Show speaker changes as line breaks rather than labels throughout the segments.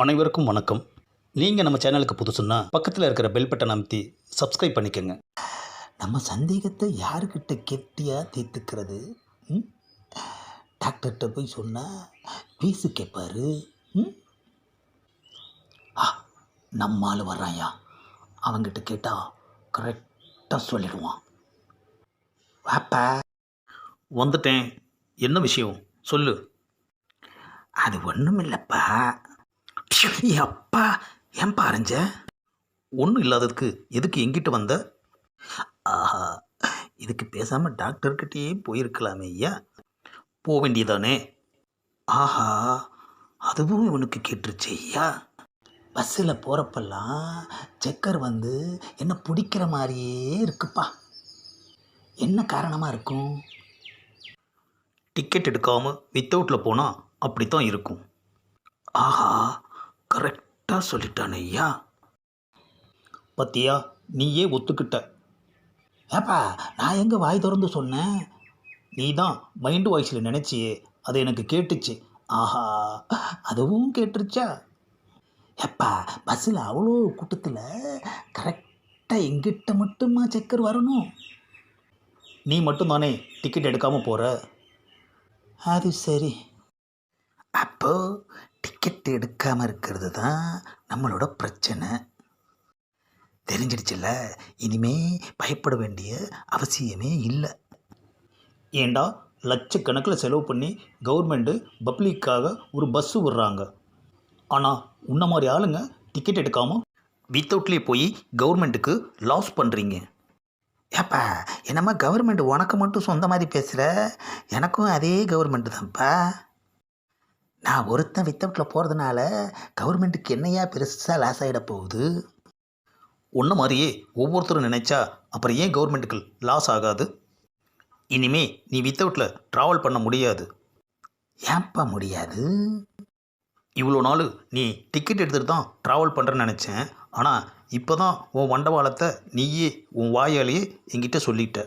அனைவருக்கும் வணக்கம். நீங்கள் நம்ம சேனலுக்கு புதுசுன்னா பக்கத்தில் இருக்கிற பெல் பட்டன் அமைத்தி சப்ஸ்கிரைப் பண்ணிக்கோங்க.
நம்ம சந்தேகத்தை யாருக்கிட்ட கெட்டியா தீர்த்துக்கிறது? டாக்டர்கிட்ட போய் சொன்னால் பீஸு கேட்பார் ம்? ஆ நம்ம ஆள் வர்றான்யா. அவங்கிட்ட கேட்டால் கரெக்டாக சொல்லிடுவான். வாப்பா.
வந்துட்டேன். என்ன விஷயம்? சொல்லு.
அது ஒன்றும் இல்லைப்பா அப்பா ஏன்பா அரைஞ்ச?
ஒன்றும் இல்லாததுக்கு எதுக்கு எங்கிட்ட வந்த?
ஆஹா இதுக்கு பேசாமல் டாக்டர்கிட்டயே போயிருக்கலாமே ஐயா.
போக வேண்டியதானே?
ஆஹா அதுவும் இவனுக்கு கேட்டுருச்சு ஐயா. பஸ்ஸில் போகிறப்பெல்லாம் செக்கர் வந்து என்ன பிடிக்கிற மாதிரியே இருக்குப்பா. என்ன காரணமாக இருக்கும்?
டிக்கெட் எடுக்காமல் வித்தவுட்டில் போனால் அப்படி தான் இருக்கும்.
ஆஹா கரெக்டாக சொல்லிட்டான் ஐயா.
பத்தியா நீயே ஒத்துக்கிட்ட.
ஏப்பா நான் எங்கே வாய் திறந்து சொன்னேன்?
நீ தான் மைண்டு வாய்ஸில் நினச்சியே அது எனக்கு கேட்டுச்சு.
ஆஹா அதுவும் கேட்டுருச்சா? ஏப்பா பஸ்ஸில் அவ்வளோ கூட்டத்தில் கரெக்டாக எங்கிட்ட மட்டுமா செக்கர் வரணும்?
நீ மட்டும்தானே டிக்கெட் எடுக்காமல் போகிற
அது சரி. அப்போ டிக்கெட் எடுக்காமல் இருக்கிறது தான் நம்மளோட பிரச்சனை. தெரிஞ்சிடுச்சுல்ல? இனிமே பயப்பட வேண்டிய அவசியமே இல்லை.
ஏண்டா லட்சக்கணக்கில் செலவு பண்ணி கவர்மெண்ட்டு பப்ளிக்காக ஒரு பஸ்ஸு விடுறாங்க. ஆனால் உன்ன மாதிரி ஆளுங்க டிக்கெட் எடுக்காமல் வித்தவுட்லேயே போய் கவர்மெண்ட்டுக்கு லாஸ் பண்ணுறீங்க
ஏப்பா என்னம்மா கவர்மெண்ட் உனக்கு மட்டும் சொந்த மாதிரி பேசுகிற எனக்கும் அதே கவர்மெண்ட்டு தான்ப்பா. நான் ஒருத்தன் வித்தவுட்டில் போகிறதுனால கவர்மெண்ட்டுக்கு என்னையா பெருசாக லாஸ் ஆகிட போகுது?
உன்ன மாதிரியே ஒவ்வொருத்தரும் நினைச்சா அப்புறம் ஏன் கவர்மெண்ட்டுக்கு லாஸ் ஆகாது? இனிமே நீ வித்தவுட்டில் ட்ராவல் பண்ண முடியாது.
ஏன்ப்பா முடியாது?
இவ்வளோ நாள் நீ டிக்கெட் எடுத்துகிட்டு தான் ட்ராவல் பண்ணுறேன்னு நினச்சேன். ஆனால் இப்போ தான் உன் வண்டவாளத்தை நீயே உன் வாயாலேயே என்கிட்ட சொல்லிட்ட.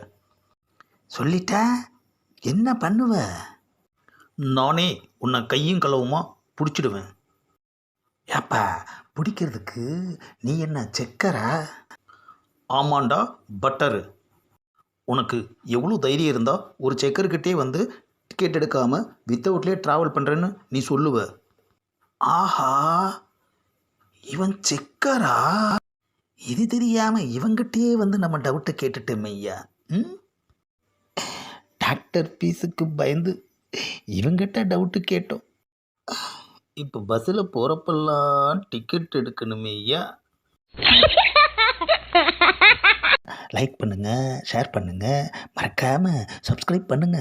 சொல்லிட்டா? என்ன பண்ணுவ?
நானே உன்னை கையும் களவுமா பிடிச்சிடுவேன்.
ஏப்பா பிடிக்கிறதுக்கு நீ என்ன செக்கரா?
ஆமாண்டா பட்டரு. உனக்கு எவ்வளோ தைரியம் இருந்தால் ஒரு செக்கர்கிட்டே வந்து டிக்கெட் எடுக்காமல் வித்தவுட்லேயே ட்ராவல் பண்ணுறேன்னு நீ சொல்லுவ.
ஆஹா இவன் செக்கரா? இது தெரியாமல் இவங்கிட்டே வந்து நம்ம டவுட்டை கேட்டுட்டோம் ஐயா. ம்? டாக்டர் பீஸுக்கு பயந்து இவங்கிட்ட டவுட்டு கேட்டோம்.
இப்போ பஸ்ஸில் போகிறப்பெல்லாம் டிக்கெட் எடுக்கணுமே ஐயா?
லைக் பண்ணுங்க ஷேர் பண்ணுங்க. மறக்காம சப்ஸ்கிரைப் பண்ணுங்க.